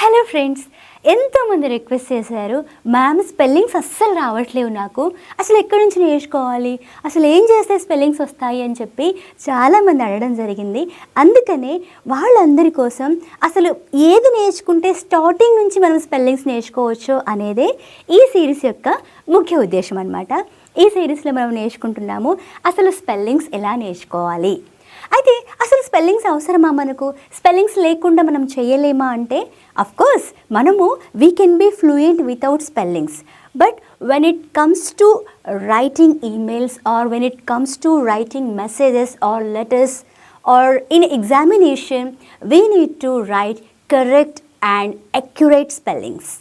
Hello friends ఎంతోమంది request చేశారు. Ma'am spellings అస్సలు రావట్లేవు నాకు. అసలు ఎక్కడి నుంచి నేర్చుకోవాలి? అసలు ఏం చేస్తే స్పెల్లింగ్స్ వస్తాయి అని చెప్పి చాలామంది అడగడం జరిగింది. అందుకనే వాళ్ళందరి కోసం అసలు ఏది నేర్చుకుంటే స్టార్టింగ్ నుంచి మనం స్పెల్లింగ్స్ నేర్చుకోవచ్చు అనేదే ఈ సిరీస్ యొక్క ముఖ్య ఉద్దేశం అనమాట ఈ సిరీస్లో మనం నేర్చుకుంటున్నాము అసలు స్పెల్లింగ్స్ ఎలా నేర్చుకోవాలి? అయితే అసలు స్పెల్లింగ్స్ అవసరమా మనకు? స్పెల్లింగ్స్ లేకుండా మనం చేయలేమా అంటే అఫ్ కోర్స్ మనము we can be fluent without spellings but when it comes to writing emails or when it comes to writing messages or letters or in examination we need to write correct and accurate spellings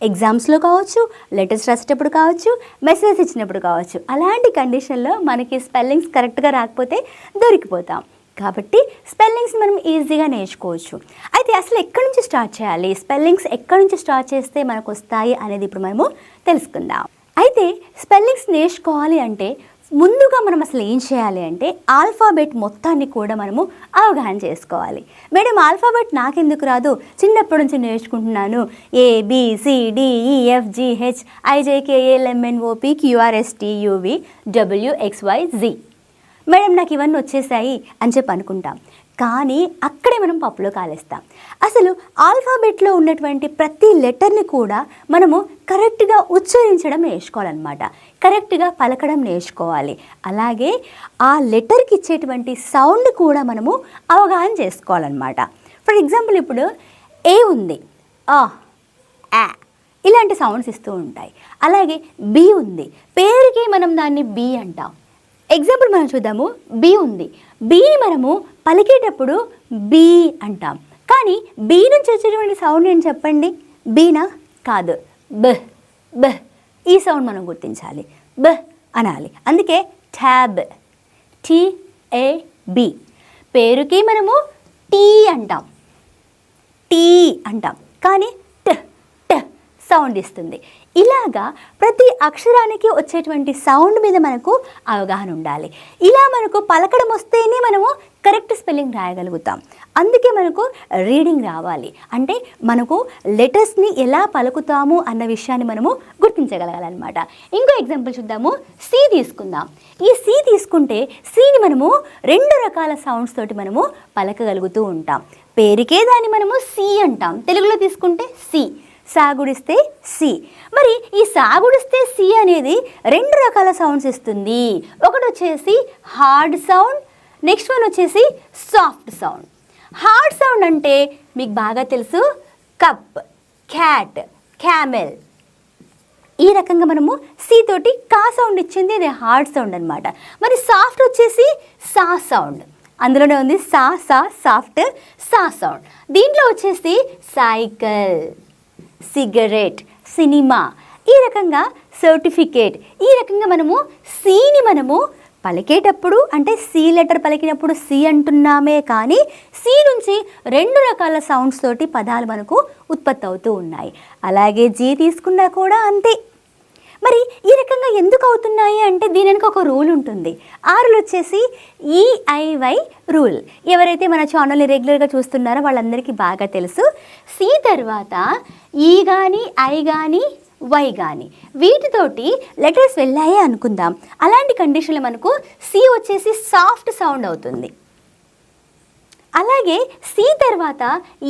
ఎగ్జామ్స్లో కావచ్చు letters రాసేటప్పుడు కావచ్చు message ఇచ్చినప్పుడు కావచ్చు. అలాంటి కండిషన్లో మనకి spellings కరెక్ట్గా రాకపోతే దొరికిపోతాం. కాబట్టి స్పెల్లింగ్స్ మనం ఈజీగా నేర్చుకోవచ్చు. అయితే అసలు ఎక్కడి నుంచి స్టార్ట్ చేయాలి? స్పెల్లింగ్స్ ఎక్కడి నుంచి స్టార్ట్ చేస్తే మనకు వస్తాయి అనేది ఇప్పుడు మనము తెలుసుకుందాం. అయితే స్పెల్లింగ్స్ నేర్చుకోవాలి అంటే ముందుగా మనం అసలు ఏం చేయాలి అంటే ఆల్ఫాబెట్ మొత్తాన్ని కూడా మనము అవగాహన చేసుకోవాలి. మేడం ఆల్ఫాబెట్ నాకెందుకు రాదు? చిన్నప్పటి నుంచి నేర్చుకుంటున్నాను. ఏ బి సి డి ఈ F G ఐజేకేఎల్ఎంఎన్ఓపి UV W XY madam నాకు ఇవన్నీ వచ్చేసాయి అని చెప్పి అనుకుంటాం. కానీ అక్కడే మనం పప్పులో కాలేస్తాం. అసలు ఆల్ఫాబెట్లో ఉన్నటువంటి ప్రతి లెటర్ని కూడా మనము కరెక్ట్గా ఉచ్చరించడం నేర్చుకోవాలన్నమాట. కరెక్ట్గా పలకడం నేర్చుకోవాలి. అలాగే ఆ లెటర్కి ఇచ్చేటువంటి సౌండ్ కూడా మనము అవగాహన చేసుకోవాలన్నమాట. ఫర్ ఎగ్జాంపుల్ ఇప్పుడు ఏ ఉంది? ఆ ఆ ఇలాంటి సౌండ్స్ ఇస్తూ ఉంటాయి. అలాగే బి ఉంది. పేరుకి మనం దాన్ని బి అంటాం. ఎగ్జాంపుల్ మనం చూద్దాము. బి ఉంది. బీని మనము పలికేటప్పుడు బీ అంటాం. కానీ బీ నుంచి వచ్చేటువంటి సౌండ్ ఏంటి చెప్పండి? బీనా కాదు. బహ్ బ ఈ సౌండ్ మనం గుర్తించాలి. బ అనాలి. అందుకే ట్యాబ్ టీ బి పేరుకి మనము టీ అంటాం. టీ అంటాం. కానీ సౌండ్ ఇస్తుంది. ఇలాగా ప్రతి అక్షరానికి వచ్చేటువంటి సౌండ్ మీద మనకు అవగాహన ఉండాలి. ఇలా మనకు పలకడం వస్తేనే మనము కరెక్ట్ స్పెల్లింగ్ రాయగలుగుతాం. అందుకే మనకు రీడింగ్ రావాలి. అంటే మనకు లెటర్స్ని ఎలా పలుకుతాము అన్న విషయాన్ని మనము గుర్తించగలగాలన్నమాట. ఇంకో ఎగ్జాంపుల్ చూద్దాము. సి తీసుకుందాం. ఈ సి తీసుకుంటే సిని మనము రెండు రకాల సౌండ్స్ తోటి మనము పలకగలుగుతూ ఉంటాం. పేరుకే దాన్ని మనము సి అంటాం. తెలుగులో తీసుకుంటే సి సాగుడిస్తే సి. మరి ఈ సాగుడిస్తే సి అనేది రెండు రకాల సౌండ్స్ ఇస్తుంది. ఒకటి వచ్చేసి హార్డ్ సౌండ్ నెక్స్ట్ వన్ వచ్చేసి సాఫ్ట్ సౌండ్ హార్డ్ సౌండ్ అంటే మీకు బాగా తెలుసు కప్ క్యాట్ క్యామెల్ ఈ రకంగా మనము సి తోటి కా సౌండ్ ఇచ్చింది అది హార్డ్ సౌండ్ అనమాట మరి సాఫ్ట్ వచ్చేసి సా సౌండ్ అందులోనే ఉంది సా సా సాఫ్ట్ సా సౌండ్ దీంట్లో వచ్చేసి సైకిల్ సిగరెట్ సినిమా ఈ రకంగా సర్టిఫికేట్ ఈ రకంగా మనము సీని మనము పలికేటప్పుడు అంటే సి లెటర్ పలికినప్పుడు సి అంటున్నామే కానీ సి నుంచి రెండు రకాల సౌండ్స్ తోటి పదాలు మనకు ఉత్పత్తి అవుతూ ఉన్నాయి. అలాగే జీ తీసుకున్నా కూడా అంతే. మరి ఈ రకంగా ఎందుకు అవుతున్నాయి అంటే దీనికి ఒక రూల్ ఉంటుంది. ఆ రూల్ వచ్చేసి ఈఐవై రూల్. ఎవరైతే మన ఛానల్ని రెగ్యులర్గా చూస్తున్నారో వాళ్ళందరికీ బాగా తెలుసు. సి తర్వాత e ఈ కానీ ఐ కానీ వై కానీ వీటితోటి లెటర్స్ వెళ్ళాయి అనుకుందాం. అలాంటి కండిషన్లో మనకు సి వచ్చేసి సాఫ్ట్ సౌండ్ అవుతుంది. అలాగే సి తర్వాత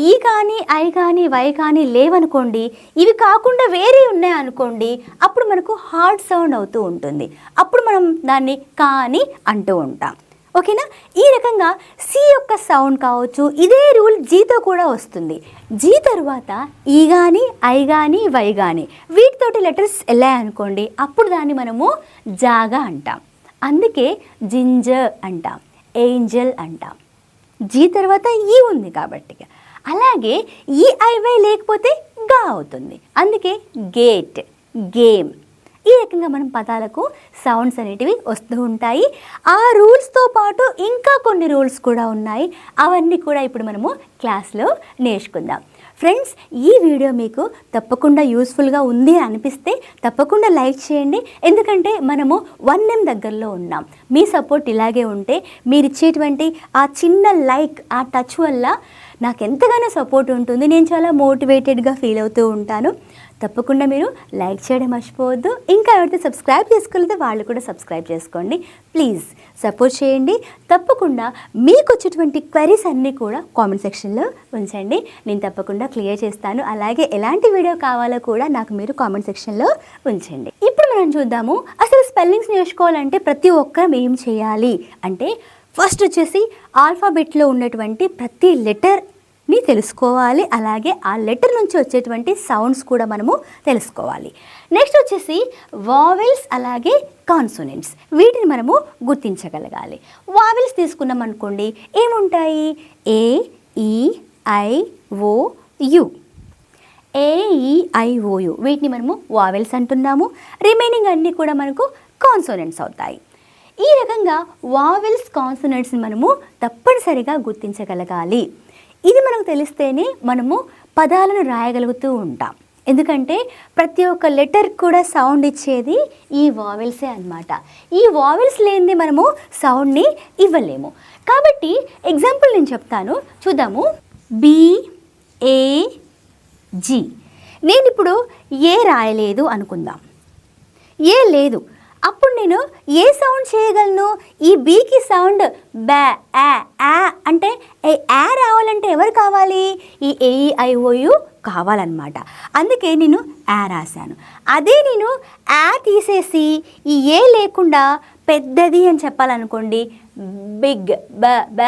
ఈ కానీ ఐ కానీ వై కానీ లేవనుకోండి ఇవి కాకుండా వేరే ఉన్నాయి అనుకోండి అప్పుడు మనకు హార్డ్ సౌండ్ అవుతూ ఉంటుంది. అప్పుడు మనం దాన్ని కానీ అంటూ ఉంటాం. ఓకేనా? ఈ రకంగా సి యొక్క సౌండ్ కావచ్చు ఇదే రూల్ జీతో కూడా వస్తుంది. జీ తర్వాత ఈ కానీ ఐ కానీ వై కానీ వీటితోటి లెటర్స్ వెళ్ళాయనుకోండి అప్పుడు దాన్ని మనము జాగా అంటాం. అందుకే జింజర్ అంటాం ఏంజల్ అంటాం. జీ తర్వాత ఈ ఉంది కాబట్టి. అలాగే ఈ ఐవై లేకపోతే గా అవుతుంది. అందుకే గేట్ గేమ్ ఈ రకంగా మనం పదాలకు సౌండ్స్ అనేటివి వస్తూ ఉంటాయి. ఆ రూల్స్తో పాటు ఇంకా కొన్ని రూల్స్ కూడా ఉన్నాయి. అవన్నీ కూడా ఇప్పుడు మనము క్లాస్లో నేర్చుకుందాం. ఫ్రెండ్స్ ఈ వీడియో మీకు తప్పకుండా యూస్ఫుల్గా ఉంది అనిపిస్తే తప్పకుండా లైక్ చేయండి. ఎందుకంటే మనము వన్ ఎం దగ్గరలో ఉన్నాం. మీ సపోర్ట్ ఇలాగే ఉంటే మీరు ఇచ్చేటువంటి ఆ చిన్న లైక్ ఆ టచ్ వల్ల నాకు ఎంతగానో సపోర్ట్ ఉంటుంది. నేను చాలా మోటివేటెడ్గా ఫీల్ అవుతూ ఉంటాను. తప్పకుండా మీరు లైక్ చేయడం మర్చిపోవద్దు. ఇంకా ఎవరైతే సబ్స్క్రైబ్ చేసుకోలేదో వాళ్ళు కూడా సబ్స్క్రైబ్ చేసుకోండి. ప్లీజ్ సపోర్ట్ చేయండి. తప్పకుండా మీకు వచ్చేటువంటి క్వరీస్ అన్నీ కూడా కామెంట్ సెక్షన్లో ఉంచండి. నేను తప్పకుండా క్లియర్ చేస్తాను. అలాగే ఎలాంటి వీడియో కావాలో కూడా నాకు మీరు కామెంట్ సెక్షన్లో ఉంచండి. ఇప్పుడు మనం చూద్దాము. అసలు స్పెల్లింగ్స్ నేర్చుకోవాలంటే ప్రతి ఒక్కరం ఏం చేయాలి? అంటే ఫస్ట్ వచ్చేసి ఆల్ఫాబెట్లో ఉన్నటువంటి ప్రతి లెటర్ ని తెలుసుకోవాలి. అలాగే ఆ లెటర్ నుంచి వచ్చేటువంటి సౌండ్స్ కూడా మనము తెలుసుకోవాలి. నెక్స్ట్ వచ్చేసి వావెల్స్ అలాగే కాన్సోనెంట్స్. వీటిని మనము గుర్తించగలగాలి. వావెల్స్ తీసుకున్నాం అనుకోండి ఏముంటాయి? ఏ ఈ ఐ ఓ యు. ఏఈఐఓయు వీటిని మనము వావెల్స్ అంటున్నాము. రిమైనింగ్ అన్నీ కూడా మనకు కాన్సోనెంట్స్ అవుతాయి. ఈ రకంగా వావెల్స్ కాన్సోనెంట్స్ని మనము తప్పనిసరిగా గుర్తించగలగాలి. ఇది మనకు తెలిస్తేనే మనము పదాలను రాయగలుగుతూ ఉంటాం. ఎందుకంటే ప్రతి ఒక్క లెటర్ కూడా సౌండ్ ఇచ్చేది ఈ వావెల్సే అన్నమాట. ఈ వావెల్స్ లేనిది మనము సౌండ్ని ఇవ్వలేము. కాబట్టి ఎగ్జాంపుల్ నేను చెప్తాను. చూద్దాము. B A G. నేను ఇప్పుడు ఏ రాయలేదు అనుకుందాం. ఏ లేదు. అప్పుడు నేను ఏ సౌండ్ చేయగలను? ఈ బీకి సౌండ్ బ్యా ఆ ఆ అంటే ఏ ఆ రావాలంటే ఎవరు కావాలి? ఈ ఏఐఓయు కావాలన్నమాట. అందుకే నేను ఆ రాశాను. అదే నేను ఆ తీసేసి ఈ ఏ లేకుండా పెద్దది అని చెప్పాలనుకోండి బిగ్ బ బ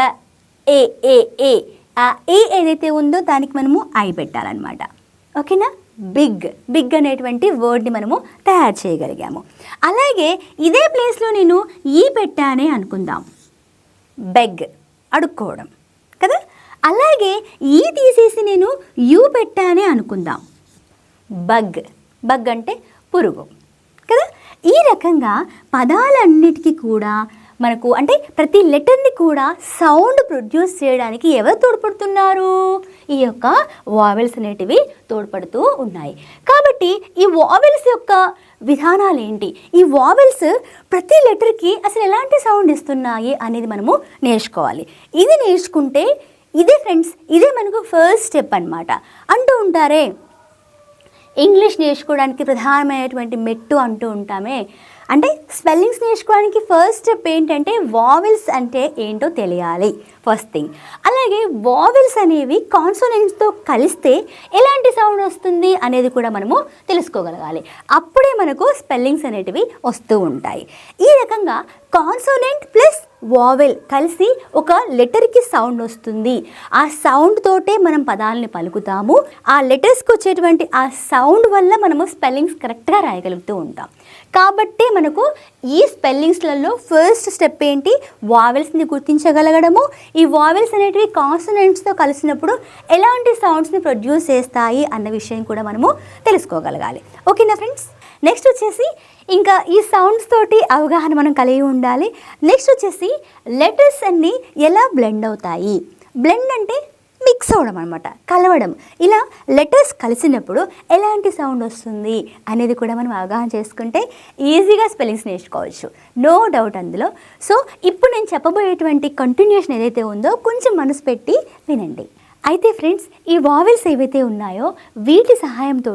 ఏ ఏ ఏ. ఆ ఏ ఏదైతే ఉందో దానికి మనము ఐ పెట్టాలన్నమాట. ఓకేనా? బిగ్ బిగ్ అనేటువంటి వర్డ్ని మనము తయారు చేయగలిగాము. అలాగే ఇదే ప్లేస్లో నేను ఈ పెట్టానే అనుకుందాం. బెగ్ అడుక్కోవడం కదా? అలాగే ఈ తీసేసి నేను యూ పెట్టానే అనుకుందాం. బగ్ బగ్ అంటే పురుగు కదా? ఈ రకంగా పదాలన్నిటికీ కూడా మనకు అంటే ప్రతి లెటర్ని కూడా సౌండ్ ప్రొడ్యూస్ చేయడానికి ఎవరు తోడ్పడుతున్నారు? ఈ యొక్క వావెల్స్ అనేటివి తోడ్పడుతూ ఉన్నాయి. కాబట్టి ఈ వావెల్స్ యొక్క విధానాలు ఏంటి? ఈ వావెల్స్ ప్రతి లెటర్కి అసలు ఎలాంటి సౌండ్ ఇస్తున్నాయి అనేది మనము నేర్చుకోవాలి. ఇది నేర్చుకుంటే ఇదే ఫ్రెండ్స్ ఇదే మనకు ఫస్ట్ స్టెప్ అన్నమాట. అంటూ ఉంటారే ఇంగ్లీష్ నేర్చుకోవడానికి ప్రధానమైనటువంటి మెట్టు అంటూ ఉంటామే. అంటే స్పెల్లింగ్స్ నేర్చుకోవడానికి ఫస్ట్ స్టెప్ ఏంటంటే వావెల్స్ అంటే ఏంటో తెలియాలి. First thing. అలాగే వావెల్స్ అనేవి కాన్సోనెంట్స్తో కలిస్తే ఎలాంటి సౌండ్ వస్తుంది అనేది కూడా మనము తెలుసుకోగలగాలి. అప్పుడే మనకు స్పెల్లింగ్స్ అనేటివి వస్తూ ఉంటాయి. ఈ రకంగా కాన్సోనెంట్ ప్లస్ వావెల్ కలిసి ఒక లెటర్కి సౌండ్ వస్తుంది. ఆ సౌండ్ తోటే మనం పదాలని పలుకుతాము. ఆ లెటర్స్కి వచ్చేటువంటి ఆ సౌండ్ వల్ల మనము స్పెల్లింగ్స్ కరెక్ట్గా రాయగలుగుతూ ఉంటాం. కాబట్టి మనకు ఈ స్పెల్లింగ్స్లలో ఫస్ట్ స్టెప్ ఏంటి? వావెల్స్ని గుర్తించగలగడము. ఈ వావెల్స్ అనేటివి కాన్సనెంట్స్తో కలిసినప్పుడు ఎలాంటి సౌండ్స్ని ప్రొడ్యూస్ చేస్తాయి అన్న విషయం కూడా మనము తెలుసుకోగలగాలి. ఓకేనా ఫ్రెండ్స్? నెక్స్ట్ వచ్చేసి ఇంకా ఈ సౌండ్స్ తోటి అవగాహన మనం కలిగి ఉండాలి. నెక్స్ట్ వచ్చేసి లెటర్స్ అన్నీ ఎలా బ్లెండ్ అవుతాయి? బ్లెండ్ అంటే మిక్స్ అవ్వడం అనమాట కలవడం. ఇలా లెటర్స్ కలిసినప్పుడు ఎలాంటి సౌండ్ వస్తుంది అనేది కూడా మనం అవగాహన చేసుకుంటే ఈజీగా స్పెల్లింగ్స్ నేర్చుకోవచ్చు. నో డౌట్ అందులో. సో ఇప్పుడు నేను చెప్పబోయేటువంటి కంటిన్యూషన్ ఏదైతే ఉందో కొంచెం మనసు పెట్టి వినండి. అయితే ఫ్రెండ్స్ ఈ వావెల్స్ ఏవైతే ఉన్నాయో వీటి సహాయంతో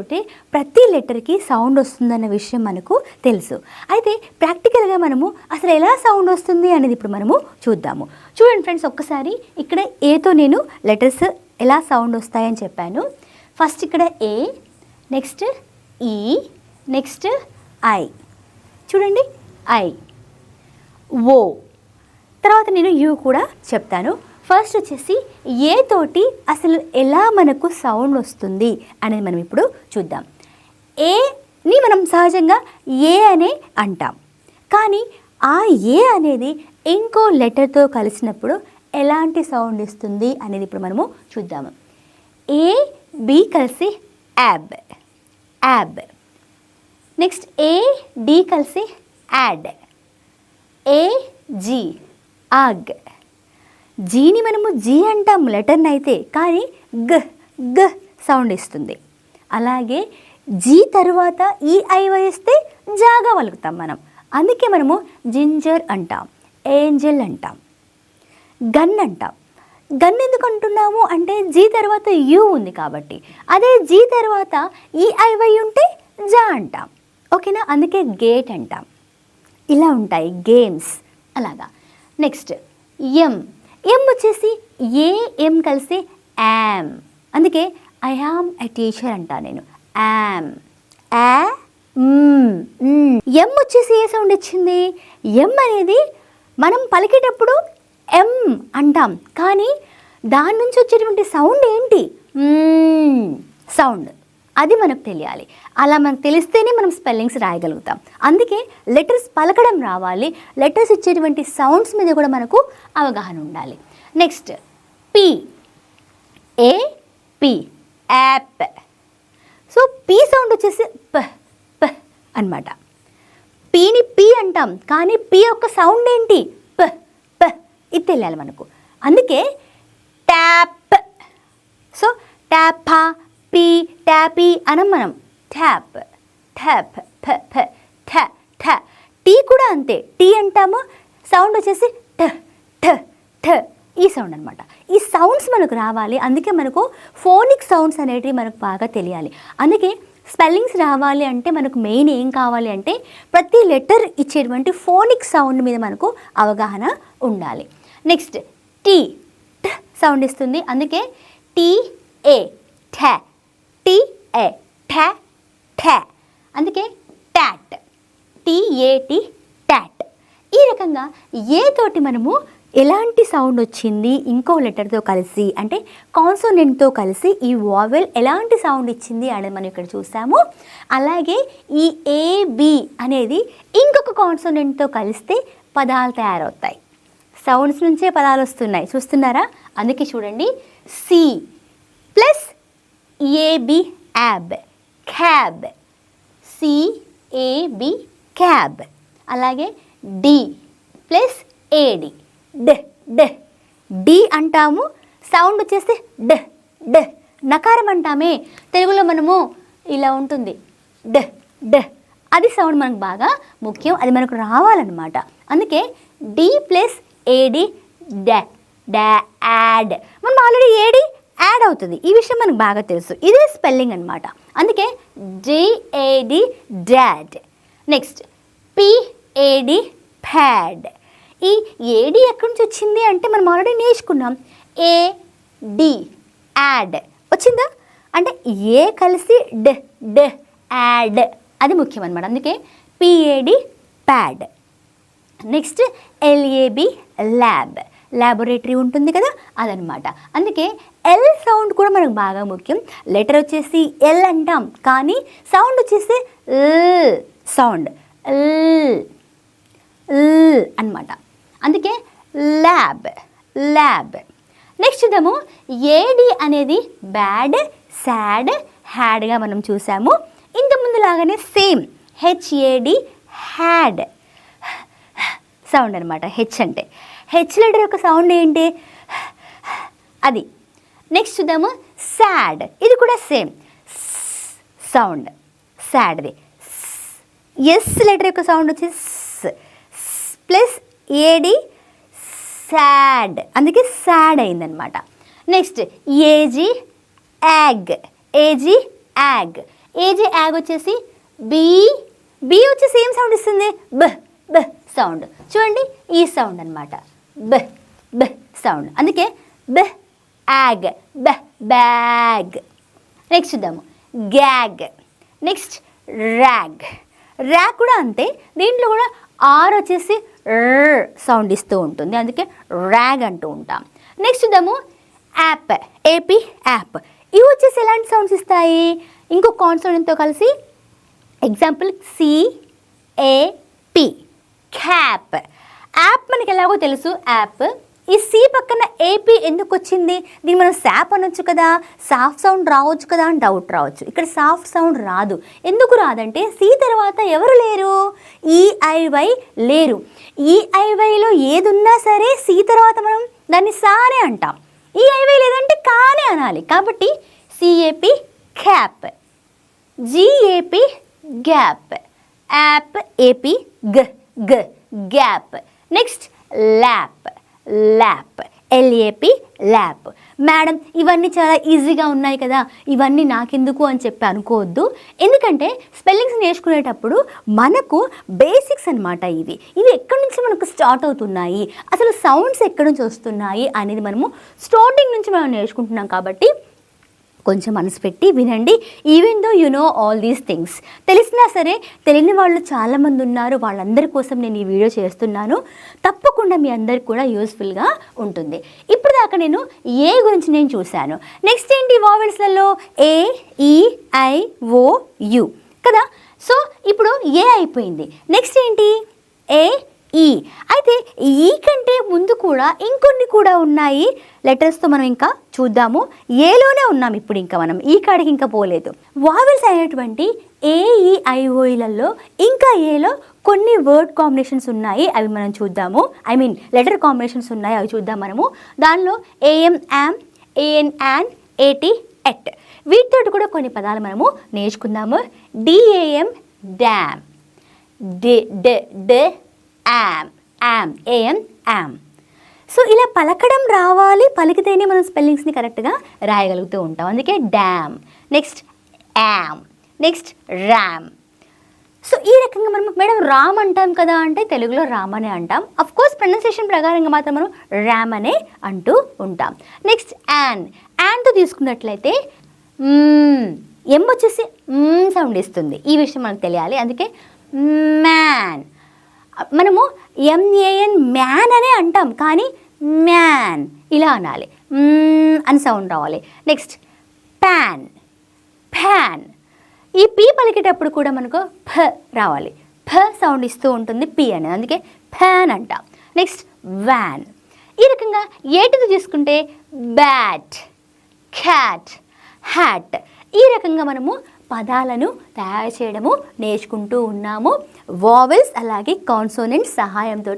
ప్రతి లెటర్కి సౌండ్ వస్తుందన్న విషయం మనకు తెలుసు. అయితే ప్రాక్టికల్గా మనము అసలు ఎలా సౌండ్ వస్తుంది అనేది ఇప్పుడు మనము చూద్దాము. చూడండి ఫ్రెండ్స్ ఒక్కసారి ఇక్కడ ఏతో నేను లెటర్స్ ఎలా సౌండ్ వస్తాయని చెప్పాను. ఫస్ట్ ఇక్కడ A next E next I. చూడండి ఐ. ఓ. తర్వాత నేను యూ కూడా చెప్తాను. ఫస్ట్ వచ్చేసి ఏ తోటి అసలు ఎలా మనకు సౌండ్ వస్తుంది అనేది మనం ఇప్పుడు చూద్దాం. ఏని మనం సహజంగా ఏ అనే అంటాం. కానీ ఆ ఏ అనేది ఇంకో లెటర్తో కలిసినప్పుడు ఎలాంటి సౌండ్ ఇస్తుంది అనేది ఇప్పుడు మనము చూద్దాము. ఏ బి కలిసి ab. Ab. Next A D కలిసి యాడ్. A G. ఆగ్. జీని మనము జీ అంటాం లెటర్ని అయితే కానీ గ గ సౌండ్ ఇస్తుంది. అలాగే జీ తర్వాత ఈ ఐ వేస్తే జాగా వలుకుతాం మనం. అందుకే మనము జింజర్ అంటాం ఏంజల్ అంటాం గన్ అంటాం. గన్ ఎందుకు అంటున్నాము అంటే జీ తర్వాత యు ఉంది కాబట్టి. అదే జీ తర్వాత ఈఐవై ఉంటే జా అంటాం. ఓకేనా? అందుకే గేట్ అంటాం. ఇలా ఉంటాయి గేమ్స్. అలాగా. Next M. ఎం mm. వచ్చేసి ఏ ఎం కలిసి యామ్ అందుకే ఐ యామ్ ఎ టీచర్ అంటా నేను. యామ్ యా ఎం వచ్చేసి ఏ సౌండ్ ఇచ్చింది? ఎం అనేది మనం పలికేటప్పుడు ఎం అంటాం. కానీ దాని నుంచి వచ్చేటువంటి సౌండ్ ఏంటి? Mm. సౌండ్ అది మనకు తెలియాలి. అలా మనకు తెలిస్తేనే మనం స్పెల్లింగ్స్ రాయగలుగుతాం. అందుకే లెటర్స్ పలకడం రావాలి. లెటర్స్ ఇచ్చేటువంటి సౌండ్స్ మీద కూడా మనకు అవగాహన ఉండాలి. Next P A P ap so P sound వచ్చేసి ప ప అనమాట పీని పి అంటాం కానీ పి యొక్క సౌండ్ ఏంటి? ప ప ఇది తెలియాలి మనకు. అందుకే ట్యాప్ సో ట్యాప్ పి ట్యాపీ అనం మనం. ట్యాప్ ట్యాప్ ఫ ఫ ఠ ఠ. టీ కూడా అంతే. టీ అంటాము సౌండ్ వచ్చేసి ఠ ఠ ఠ. ఈ సౌండ్ అనమాట ఈ సౌండ్స్ మనకు రావాలి. అందుకే మనకు ఫోనిక్ సౌండ్స్ అనేటివి మనకు బాగా తెలియాలి. అందుకే స్పెల్లింగ్స్ రావాలి అంటే మనకు మెయిన్ ఏం కావాలి అంటే ప్రతి లెటర్ ఇచ్చేటువంటి ఫోనిక్ సౌండ్ మీద మనకు అవగాహన ఉండాలి. నెక్స్ట్ టీ సౌండ్ ఇస్తుంది. అందుకే టీ ఏ ఠ. టీ ఏ ఠ ఠ. అందుకే ట్యాట్ టీఏటి ట్యాట్ ఈ రకంగా ఏ తోటి మనము ఎలాంటి సౌండ్ వచ్చింది ఇంకో లెటర్తో కలిసి అంటే కాన్సోనెంట్తో కలిసి ఈ వావెల్ ఎలాంటి సౌండ్ ఇచ్చింది అనేది మనం ఇక్కడ చూసాము. అలాగే ఈ ఏబి అనేది ఇంకొక కాన్సోనెంట్తో కలిస్తే పదాలు తయారవుతాయి. సౌండ్స్ నుంచే పదాలు వస్తున్నాయి. చూస్తున్నారా? అందుకే చూడండి. C plus A B ab cab C A B cab అలాగే డి ప్లస్ ఏడి డ్ డ్ డి అంటాము సౌండ్ వచ్చేసి డ్ డ్ నకారం అంటామే. తెలుగులో మనము ఇలా ఉంటుంది. డ్ డ్ అది సౌండ్ మనకు బాగా ముఖ్యం. అది మనకు రావాలన్నమాట. అందుకే డి ప్లస్ ఏడి డ. యాడ్ మనం ఆల్రెడీ ఏడి యాడ్ అవుతుంది. ఈ విషయం మనకు బాగా తెలుసు. ఇదే స్పెల్లింగ్ అనమాట అందుకే J A D dad next P A D pad ఈ ఏడి ఎక్కడి నుంచి వచ్చింది అంటే మనం ఆల్రెడీ నేర్చుకున్నాం. ఏ డి యాడ్ వచ్చిందా? అంటే ఏ కలిసి డ్ డ్ యాడ్ అది ముఖ్యం అనమాట అందుకే P A D pad next L A B lab laboratory ఉంటుంది కదా? అదనమాట అందుకే ఎల్ సౌండ్ కూడా మనకు బాగా ముఖ్యం. లెటర్ వచ్చేసి ఎల్ అంటాం కానీ సౌండ్ వచ్చేసి ల్ సౌండ్ ల్ ల్ అనమాట అందుకే ల్యాబ్ ల్యాబ్ నెక్స్ట్ చూద్దాము. ఏడి అనేది బ్యాడ్ సాడ్ హ్యాడ్గా మనం చూసాము. ఇంతకుముందు లాగానే same H A D had sound అనమాట హెచ్ అంటే. హెచ్ లెటర్ యొక్క సౌండ్ ఏంటి? అది. నెక్స్ట్ చూద్దాము. శాడ్ ఇది కూడా సేమ్ సౌండ్ సాడ్ది ఎస్ లెటర్ యొక్క సౌండ్ వచ్చి ప్లస్ ఏడి సాడ్ అందుకే సాడ్ అయిందనమాట next A G ag A G ag A G ag వచ్చేసి బీ బీ వచ్చేసి ఏం సౌండ్ ఇస్తుంది. బ బ సౌండ్ చూడండి ఈ సౌండ్ అనమాట బ బ సౌండ్ అందుకే బ యాగ్ బ బ్యాగ్ నెక్స్ట్ చూద్దాము. గ్యాగ్ నెక్స్ట్ ర్యాగ్ ర్యాగ్ కూడా అంతే. దీంట్లో కూడా ఆర్ వచ్చేసి సౌండ్ ఇస్తూ ఉంటుంది. అందుకే ర్యాగ్ అంటూ ఉంటాం. నెక్స్ట్ చూద్దాము. యాప్ ఏపీ యాప్ ఇవి వచ్చేసి ఎలాంటి సౌండ్స్ ఇస్తాయి? ఇంకో కాన్సోనెంట్తో కలిసి ఎగ్జాంపుల్ సిఏపి క్యాప్ యాప్ మనకి ఎలాగో తెలుసు. యాప్ ఈ సి పక్కన ఏపీ ఎందుకు వచ్చింది దీన్ని మనం శాప్ అనొచ్చు కదా. సాఫ్ట్ సౌండ్ రావచ్చు కదా అని డౌట్ రావచ్చు. ఇక్కడ సాఫ్ట్ సౌండ్ రాదు. ఎందుకు రాదంటే సి తర్వాత ఎవరు లేరు? ఈఐవై లేరు. ఈఐవైలో ఏది ఉన్నా సరే సి తర్వాత మనం దాన్ని సానే అంటాం. ఈఐవై లేదంటే కానే అనాలి. కాబట్టి C A P cap G A P gap ap A P గ గ gap next lap lap. L A P lap. Madam ఇవన్నీ చాలా ఈజీగా ఉన్నాయి కదా. ఇవన్నీ నాకెందుకు అని చెప్పి అనుకోవద్దు. ఎందుకంటే స్పెల్లింగ్స్ నేర్చుకునేటప్పుడు మనకు బేసిక్స్ అనమాట ఇవి. ఇవి ఎక్కడి నుంచి మనకు స్టార్ట్ అవుతున్నాయి? అసలు సౌండ్స్ ఎక్కడి నుంచి వస్తున్నాయి అనేది మనము స్టార్టింగ్ నుంచి మనం నేర్చుకుంటున్నాం కాబట్టి కొంచెం మనసు పెట్టి వినండి even though you know all these things తెలిసినా సరే తెలియని వాళ్ళు చాలామంది ఉన్నారు. వాళ్ళందరి కోసం నేను ఈ వీడియో చేస్తున్నాను. తప్పకుండా మీ అందరికి కూడా యూస్ఫుల్గా ఉంటుంది. ఇప్పుడు దాకా నేను ఏ గురించి నేను చూశాను? నెక్స్ట్ ఏంటి వావెల్స్లలో? A E e, I O U కదా? సో ఇప్పుడు ఏ అయిపోయింది. నెక్స్ట్ ఏంటి? ఏ ఈ. అయితే ఈ కంటే ముందు కూడా ఇంకొన్ని కూడా ఉన్నాయి. లెటర్స్తో మనం ఇంకా చూద్దాము. ఏలోనే ఉన్నాం ఇప్పుడు ఇంకా మనం. ఈ కాడికి ఇంకా పోలేదు. వావెల్స్ అయినటువంటి ఏఈఐఓలలో e, e ఇంకా ఏలో కొన్ని వర్డ్ కాంబినేషన్స్ ఉన్నాయి. అవి మనం చూద్దాము. ఐ మీన్ లెటర్ కాంబినేషన్స్ ఉన్నాయి. అవి చూద్దాం మనము. దానిలో A M am A N an A T at వీటితో కూడా కొన్ని పదాలు మనము నేర్చుకుందాము. D A M dam D డ am am A M am so ఇలా పలకడం రావాలి పలికితేనే మనం స్పెల్లింగ్స్ని కరెక్ట్గా రాయగలుగుతూ ఉంటాం. అందుకే dam next am next ram so ఈ రకంగా మనం మేడం రామ్ అంటాం కదా అంటే తెలుగులో రామ్ అనే అంటాం. అఫ్ కోర్స్ ప్రొనౌన్సియేషన్ ప్రకారంగా మాత్రం మనం ర్యామ్ అనే అంటూ ఉంటాం. నెక్స్ట్ యాన్ యాన్తో తీసుకున్నట్లయితే mm, ఎం వచ్చేసి mm సౌండ్ ఇస్తుంది. ఈ విషయం మనకు తెలియాలి. అందుకే మ్యాన్ మనము ఎంఏఎన్ మ్యాన్ అనే అంటాం కానీ మ్యాన్ ఇలా అనాలి. అని సౌండ్ రావాలి. నెక్స్ట్ ప్యాన్ ప్యాన్ ఈ పి పలికేటప్పుడు కూడా మనకు ఫ రావాలి. ఫ సౌండ్ ఇస్తూ ఉంటుంది పి అనేది అందుకే ఫ్యాన్ అంటాం. నెక్స్ట్ వ్యాన్ ఈ రకంగా ఏటిది తీసుకుంటే బ్యాట్ క్యాట్ హ్యాట్ ఈ రకంగా మనము పదాలను తయారు చేయడము నేర్చుకుంటూ ఉన్నాము. వావెల్స్ అలాగే కాన్సోనెంట్స్ సహాయంతో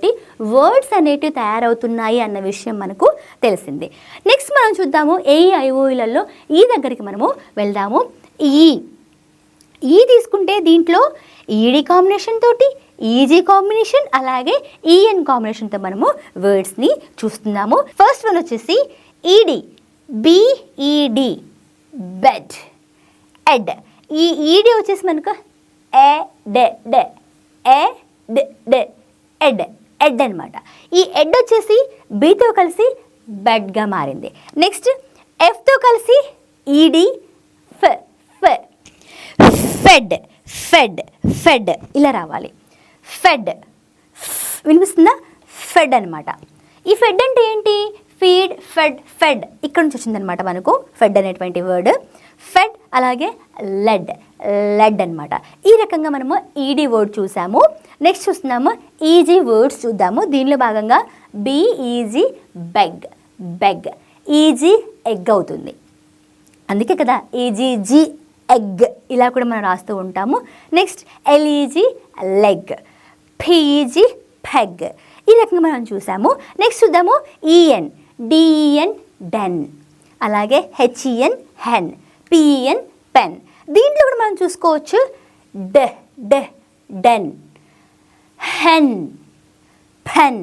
వర్డ్స్ అనేటివి తయారవుతున్నాయి అన్న విషయం మనకు తెలిసింది. నెక్స్ట్ మనం చూద్దాము ఏఐఓఈలలో ఈ దగ్గరికి మనము వెళ్దాము. ఈ ఈ తీసుకుంటే దీంట్లో ఈడి కాంబినేషన్ తోటి ఈజీ కాంబినేషన్ అలాగే ఈఎన్ కాంబినేషన్తో మనము వర్డ్స్ని చూస్తున్నాము. ఫస్ట్ వన్ వచ్చేసి ఈడి బిఈడి బెడ్ ఎడ్ ఈ ఈడి వచ్చేసి మనకు ఏ డె డె ఏ డె డె ఎడ్ ఎడ్ అనమాట ఈ ఎడ్ వచ్చేసి బీతో కలిసి బెడ్గా మారింది. నెక్స్ట్ ఎఫ్తో కలిసి ఈడి ఫె ఫె ఫెడ్ ఫెడ్ ఫెడ్ ఇలా రావాలి. ఫెడ్ వినిపిస్తుందా? ఫెడ్ అనమాట ఈ ఫెడ్ అంటే ఏంటి? Feed fed fed. ఇక్కడ నుంచి వచ్చిందనమాట మనకు ఫెడ్ అనేటువంటి వర్డ్. ఫెడ్ అలాగే లెడ్ లెడ్ అనమాట ఈ రకంగా మనము ఈడీ వర్డ్ చూసాము. నెక్స్ట్ చూస్తున్నాము ఈజీ వర్డ్స్ చూద్దాము. దీనిలో భాగంగా B E G beg beg E G egg అవుతుంది. అందుకే కదా ఏజీజీ ఎగ్ ఇలా కూడా మనం రాస్తూ ఉంటాము. Next LEG leg PG peg ఈ రకంగా మనం చూసాము. నెక్స్ట్ చూద్దాము ఈఎన్ డిఈఎన్ డెన్ అలాగే హెచ్ఈఎన్ హెన్ పిఎన్ పెన్ దీంట్లో కూడా మనం చూసుకోవచ్చు డ డ డెన్. Hen pen.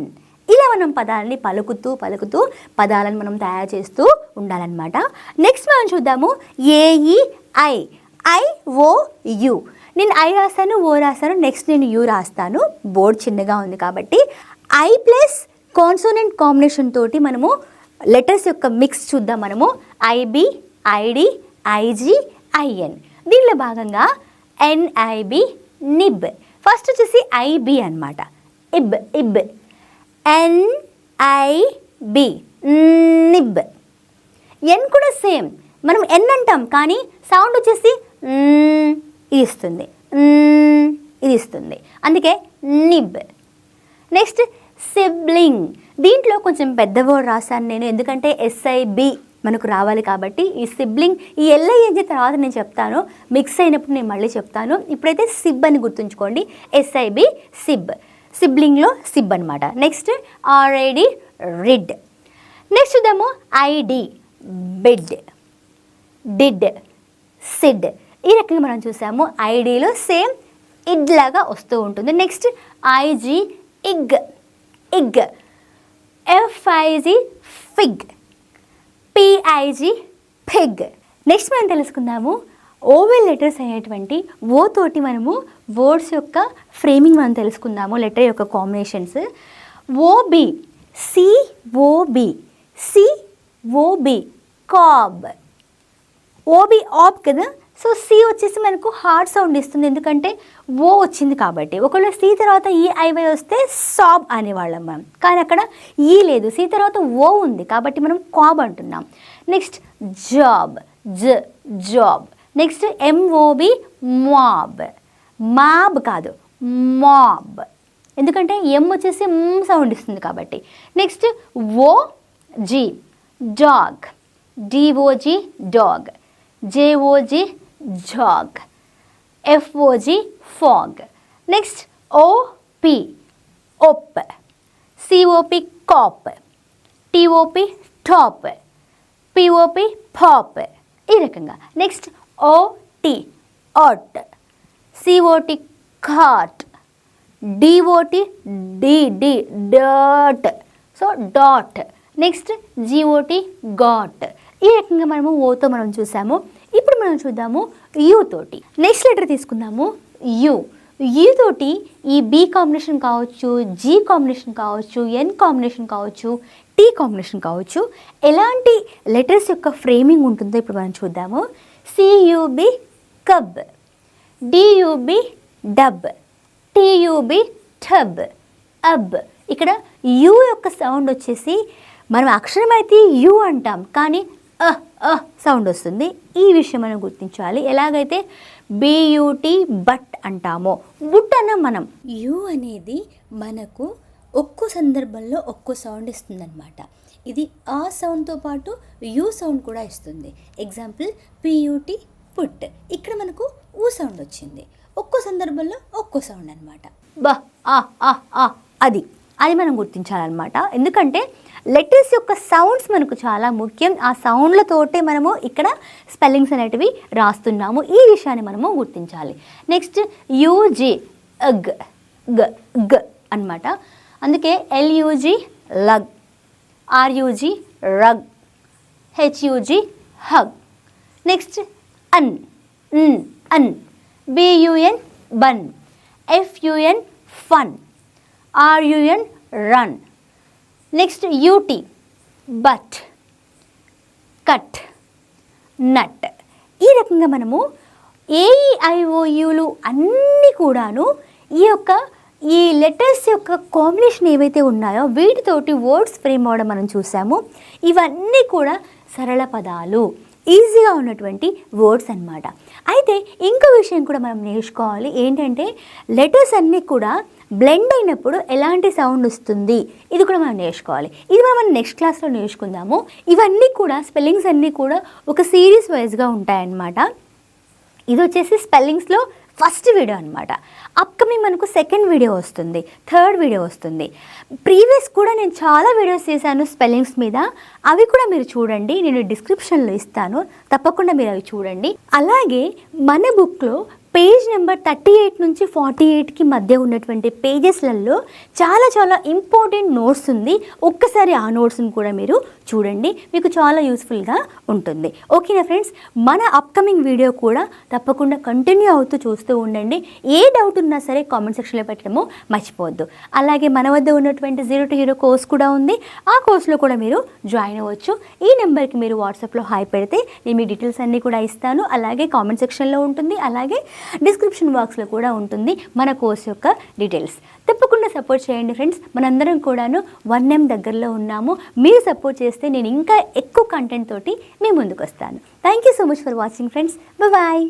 ఇలా మనం పదాలని పలుకుతూ పలుకుతూ పదాలను మనం తయారు చేస్తూ ఉండాలన్నమాట. నెక్స్ట్ మనం చూద్దాము A E I I O U నేను ఐ రాస్తాను ఓ రాస్తాను. నెక్స్ట్ నేను యూ రాస్తాను. బోర్డ్ చిన్నగా ఉంది కాబట్టి ఐ ప్లస్ కాన్సోనెంట్ కాంబినేషన్ తోటి మనము లెటర్స్ యొక్క మిక్స్ చూద్దాం మనము. ఐబి ఐడి ఐజిఐఎన్ దీనిలో భాగంగా ఎన్ఐబి నిబ్. ఫస్ట్ వచ్చేసి ఐబి అన్నమాట. Ib ib. NIB nib. ఎన్ కూడా సేమ్. మనం ఎన్ అంటాం కానీ సౌండ్ వచ్చేసి ఇది ఇస్తుంది. ఇది ఇస్తుంది. అందుకే నిబ్. Next sibling. దీంట్లో కొంచెం పెద్ద వర్డ్ రాశాను నేను ఎందుకంటే ఎస్ఐబి మనకు రావాలి కాబట్టి ఈ సిబ్లింగ్ ఈ ఎల్ఐఎన్జి తర్వాత నేను చెప్తాను మిక్స్ అయినప్పుడు నేను మళ్ళీ చెప్తాను. ఇప్పుడైతే సిబ్ అని గుర్తుంచుకోండి. ఎస్ఐబి సిబ్ సిబ్లింగ్లో సిబ్ అనమాట next R I D rid next చూద్దాము I D bid did sid ఈ రకంగా మనం చూసాము. ఐడిలో సేమ్ ఇడ్ లాగా వస్తూ ఉంటుంది. Next I G ig ig F I G fig P I G pig next మనం తెలుసుకుందాము. ఓవెల్ లెటర్స్ అనేటువంటి ఓ తోటి మనము వర్డ్స్ యొక్క ఫ్రేమింగ్ మనం తెలుసుకుందాము లెటర్ యొక్క combinations OB COB COB cob OB op కదా? సో సి వచ్చేసి మనకు హార్డ్ సౌండ్ ఇస్తుంది. ఎందుకంటే ఓ వచ్చింది కాబట్టి. ఒకవేళ సి తర్వాత ఈ ఐవై వస్తే సాబ్ అనేవాళ్ళం మనం. కానీ అక్కడ ఈ లేదు. సి తర్వాత ఓ ఉంది కాబట్టి మనం కాబ్ అంటున్నాం. Next job. జ job. Next M O B mob. Mob కాదు. మాబ్. ఎందుకంటే ఎం వచ్చేసి సౌండ్ ఇస్తుంది కాబట్టి. Next O G. Dog. D O G dog. J O G jog F O G fog next O P op C O P cop T O P top P O P pop ఈ రకంగా next O T ot C O T cot D O T D D dot so dot next G O T got ఈ రకంగా మనము ఓతో మనం చూసాము ఇప్పుడు మనం చూద్దాము యూ తోటి. నెక్స్ట్ లెటర్ తీసుకుందాము యు. యూ తోటి ఈ బి కాంబినేషన్ కావచ్చు జీ కాంబినేషన్ కావచ్చు ఎన్ కాంబినేషన్ కావచ్చు టీ కాంబినేషన్ కావచ్చు ఎలాంటి లెటర్స్ యొక్క ఫ్రేమింగ్ ఉంటుందో ఇప్పుడు మనం చూద్దాము. సియుబి కబ్ డియుబి డబ్ టీయుబి టబ్ అబ్ ఇక్కడ యు యొక్క సౌండ్ వచ్చేసి మనం అక్షరం అయితే యు అంటాం కానీ అహ్ అహ్ సౌండ్ వస్తుంది. ఈ విషయం మనం గుర్తించాలి. ఎలాగైతే బియూటి బట్ అంటామో బుట్ అన్న మనం. యు అనేది మనకు ఒక్కో సందర్భంలో ఒక్కో సౌండ్ ఇస్తుందన్నమాట. ఇది ఆ సౌండ్తో పాటు యూ సౌండ్ కూడా ఇస్తుంది. ఎగ్జాంపుల్ పియూటి పుట్ ఇక్కడ మనకు ఊ సౌండ్ వచ్చింది. ఒక్కో సందర్భంలో ఒక్కో సౌండ్ అనమాట బ ఆ ఆ ఆ అది. అది మనం గుర్తించాలన్నమాట. ఎందుకంటే లెటర్స్ యొక్క సౌండ్స్ మనకు చాలా ముఖ్యం. ఆ సౌండ్లతోటే మనము ఇక్కడ స్పెల్లింగ్స్ అనేటివి రాస్తున్నాము. ఈ విషయాన్ని మనము గుర్తించాలి. నెక్స్ట్ యూజీ గ గ గ అనమాట అందుకే LUG lug RUG rug HUG hug. Next un un un. B U N bun. F U N fun. R U N run. Next U T but cut nut ఈ రకంగా మనము ఏఈఐఓయులు అన్నీ కూడాను ఈ యొక్క ఈ లెటర్స్ యొక్క కాంబినేషన్ ఏవైతే ఉన్నాయో వీటితోటి వర్డ్స్ ఫ్రేమ్ అవ్వడం మనం చూసాము. ఇవన్నీ కూడా సరళ పదాలు. ఈజీగా ఉన్నటువంటి వర్డ్స్ అన్నమాట. అయితే ఇంకో విషయం కూడా మనం నేర్చుకోవాలి. ఏంటంటే లెటర్స్ అన్నీ కూడా బ్లెండ్ అయినప్పుడు ఎలాంటి సౌండ్ వస్తుంది? ఇది కూడా మనం నేర్చుకోవాలి. ఇది మనం నెక్స్ట్ క్లాస్లో నేర్చుకుందాము. ఇవన్నీ కూడా స్పెల్లింగ్స్ అన్నీ కూడా ఒక సిరీస్ వైజ్గా ఉంటాయన్నమాట. ఇది వచ్చేసి స్పెల్లింగ్స్లో ఫస్ట్ వీడియో అనమాట అప్కమింగ్ మనకు సెకండ్ వీడియో వస్తుంది. థర్డ్ వీడియో వస్తుంది. ప్రీవియస్ కూడా నేను చాలా వీడియోస్ చేశాను స్పెల్లింగ్స్ మీద. అవి కూడా మీరు చూడండి. నేను డిస్క్రిప్షన్లో ఇస్తాను. తప్పకుండా మీరు అవి చూడండి. అలాగే మన బుక్లో పేజ్ నెంబర్ థర్టీ ఎయిట్ నుంచి ఫార్టీ ఎయిట్కి మధ్య ఉన్నటువంటి పేజెస్లలో చాలా చాలా ఇంపార్టెంట్ నోట్స్ ఉంది. ఒక్కసారి ఆ నోట్స్ని కూడా మీరు చూడండి. మీకు చాలా యూస్ఫుల్గా ఉంటుంది. ఓకేనా ఫ్రెండ్స్? మన అప్కమింగ్ వీడియో కూడా తప్పకుండా కంటిన్యూ అవుతూ చూస్తూ ఉండండి. ఏ డౌట్ ఉన్నా సరే కామెంట్ సెక్షన్లో పెట్టడము మర్చిపోవద్దు. అలాగే మన వద్ద ఉన్నటువంటి జీరో టు హీరో కోర్స్ కూడా ఉంది. ఆ కోర్సులో కూడా మీరు జాయిన్ అవ్వచ్చు. ఈ నెంబర్కి మీరు వాట్సాప్లో హాయ్ పెడితే నేను మీ డీటెయిల్స్ అన్నీ కూడా ఇస్తాను. అలాగే కామెంట్ సెక్షన్లో ఉంటుంది. అలాగే డిస్క్రిప్షన్ బాక్స్లో కూడా ఉంటుంది మన కోర్స్ యొక్క డీటెయిల్స్. తప్పకుండా సపోర్ట్ చేయండి ఫ్రెండ్స్. మనందరం కూడాను వన్ ఎం దగ్గరలో ఉన్నాము. మీరు సపోర్ట్ చేస్తే నేను ఇంకా ఎక్కువ కంటెంట్ తోటి మీ ముందుకు వస్తాను thank you so much for watching friends bye